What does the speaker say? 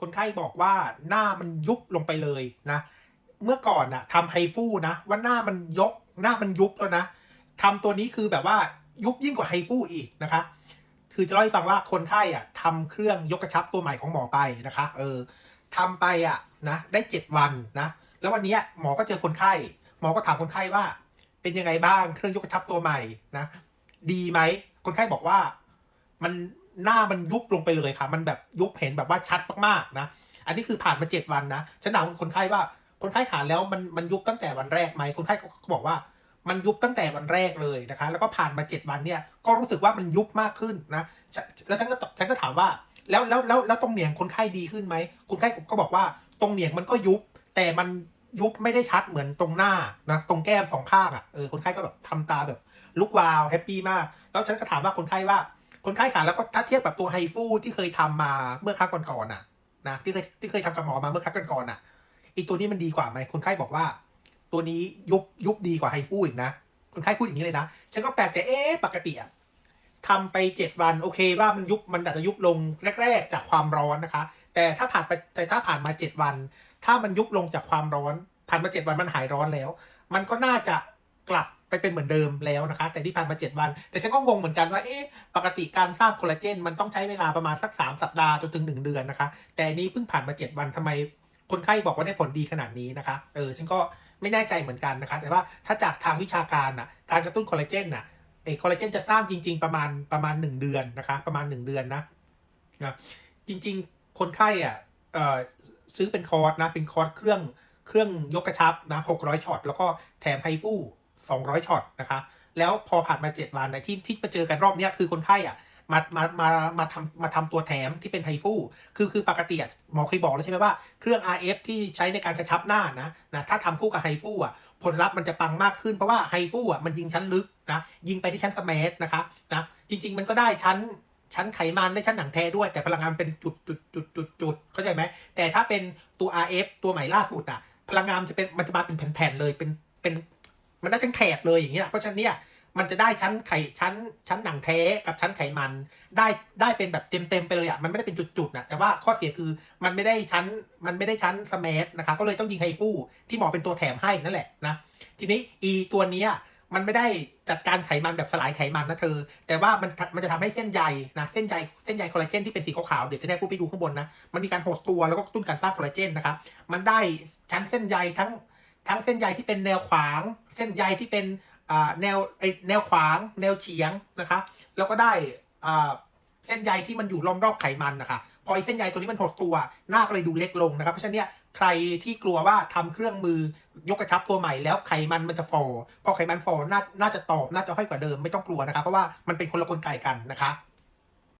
คนไข้บอกว่าหน้ามันยุบลงไปเลยนะ เมื่อก่อนอะทำไฮฟูนะ ว่าหน้ามันยกหน้ามันยุบแล้วนะทำตัวนี้คือแบบว่ายุบยิ่งกว่าไฮฟูอีกนะคะ คือจะเล่าให้ฟังว่าคนไข้อะทำเครื่องยกกระชับตัวใหม่ของหมอไปนะคะ เออทำไปอะนะ ได้เจ็ดวันนะ แล้ววันนี้หมอก็เจอคนไข้ หมอก็ถามคนไข้ว่า เป็นยังไงบ้างเครื่องยกกระชับตัวใหม่นะ ดีไหมคนไข้บอกว่ามัน หน้ามันยุบลงไปเลยค่ะ มันแบบยุบเห็นแบบว่าชัดมากๆนะ อันนี้คือผ่านมาเจ็ดวันนะฉันถามคนไข้ว่าคนไข้ขาแล้วมันมันยุบตั้งแต่วันแรกไหมคนไข้ก็บอกว่ามันยุบตั้งแต่วันแรกเลยนะคะ แล้วก็ผ่านมาเจ็ดวันเนี่ยก็รู้สึกว่ามันยุบมากขึ้นนะแล้วฉันก็ฉันก็ถามว่าแล้วแล้วแล้วแล้วตรงเหนียงคนไข้ดีขึ้นไหมคนไข้ก็บอกว่าตรงเหนียงมันก็ยุบ แต่มันยุบไม่ได้ชัดเหมือนตรงหน้านะตรงแก้มสองข้างอะเออคนไข้ก็แบบทำตาแบบลุกวาวแฮปปี้มาก แล้วฉันก็ถามว่าคนไข้ว่า คนไข้ขาแล้วก็ถ้าเทียบกับตัวไฮฟูที่เคยทำมาเมื่อครั้งก่อนๆน่ะนะที่เคยที่เคยทำกับหมอมาเมื่อครั้งก่อนๆน่ะอีกตัวนี้มันดีกว่าไหมคนไข้บอกว่า ตัวนี้ยุบยุบดีกว่าไฮฟูอีกนะ คนไข้พูดอย่างนี้เลยนะฉันก็แปลกใจเอ๊ะปกติอะทำไปเจ็ดวันโอเคว่ามันยุบมันอาจจะยุบลงแรก ๆ จากความร้อนนะคะ แต่ถ้าผ่านไปแต่ถ้าผ่านมาเจ็ดวัน ถ้ามันยุบลงจากความร้อนผ่านมาเจ็ดวันมันหายร้อนแล้ว มันก็น่าจะ กลับไปเป็นเหมือนเดิมแล้วนะคะ แต่ที่ผ่านมาเจ็ดวัน แต่ฉันก็งงเหมือนกันว่า เอ๊ะ ปกติการสร้างคอลลาเจนมันต้องใช้เวลาประมาณสักสามสัปดาห์จนถึงหนึ่งเดือนนะคะ แต่นี้เพิ่งผ่านมาเจ็ดวันทำไมคนไข้บอกว่าได้ผลดีขนาดนี้นะคะ เออ ฉันก็ไม่แน่ใจเหมือนกันนะคะ แต่ว่าถ้าจากทางวิชาการน่ะ การกระตุ้นคอลลาเจนน่ะไอ้คอลลาเจนจะสร้างจริง ๆ ประมาณประมาณหนึ่งเดือนนะคะ ประมาณหนึ่งเดือนนะนะจริง ๆ คนไข้อะเออซื้อเป็นคอร์สนะ เป็นคอร์สเครื่องเครื่องยกกระชับนะหกร้อยช็อต แล้วก็แถมไฮฟู สองร้อยช็อตนะคะแล้วพอผ่านมาเจ็ดวันในที่ที่มาเจอกันรอบเนี้ยคือคนไข้อะมามามามาทำมาทำตัวแถมที่เป็นไฮฟูคือคือปกติอะหมอเคยบอกแล้วใช่ไหมว่าเครื่อง RF ที่ใช้ในการกระชับหน้านะนะถ้าทำคู่กับไฮฟูอะผลลัพธ์มันจะปังมากขึ้นเพราะว่าไฮฟูอะมันยิงชั้นลึกนะยิงไปที่ชั้นสมาร์ทนะคะนะจริง ๆ มันก็ได้ชั้นชั้นไขมันได้ชั้นหนังแท้ด้วย แต่พลังงานเป็นจุดจุดจุดจุดจุดเข้าใจไหมแต่ถ้าเป็นตัว RF ตัวใหม่ล่าสุดอะพลังงานมันจะเป็นมันจะมาเป็นแผ่นๆเลยเป็นเป็น มันได้เป็นแถบเลยอย่างเงี้ยเพราะฉะนั้นเนี่ยมันจะได้ชั้นไข่ชั้นชั้นหนังแท้กับชั้นไขมัน ได้ได้เป็นแบบเต็มเต็มไปเลยอะมันไม่ได้เป็นจุดๆนะแต่ว่าข้อเสียคือมันไม่ได้ชั้นมันไม่ได้ชั้นสมาร์ทนะคะก็เลยต้องยิงไฮฟูที่หมอเป็นตัวแถมให้นั่นแหละนะทีนี้อีตัวนี้มันไม่ได้จัดการไขมันแบบสลายไขมันนะเธอ แต่ว่ามันมันจะทำให้เส้นใยนะเส้นใยเส้นใยคอลลาเจนที่เป็นสีขาวๆเดี๋ยวจะได้พูดไปดูข้างบนนะมันมีการหดตัวแล้วก็ตุ้นการสร้างคอลลาเจนนะครับมันได้ชั้นเส้นใยทั้ง ทั้งเส้นใยที่เป็นแนวขวาง เส้นใยที่เป็นแนวแนวขวาง แนวเฉียงนะคะแล้วก็ได้เส้นใยที่มันอยู่ล้อมรอบไขมันนะคะพอไอเส้นใยตัวนี้มันหดตัว หน้าก็เลยดูเล็กลงนะครับ เพราะฉะนั้นเนี่ยใครที่กลัวว่าทำเครื่องมือยกกระชับตัวใหม่แล้วไขมันมันจะฟอพอไขมันฟอน่าน่าจะตอบน่าจะห้อยกว่าเดิมไม่ต้องกลัวนะคะเพราะว่ามันเป็นคนละกลไกกันนะคะ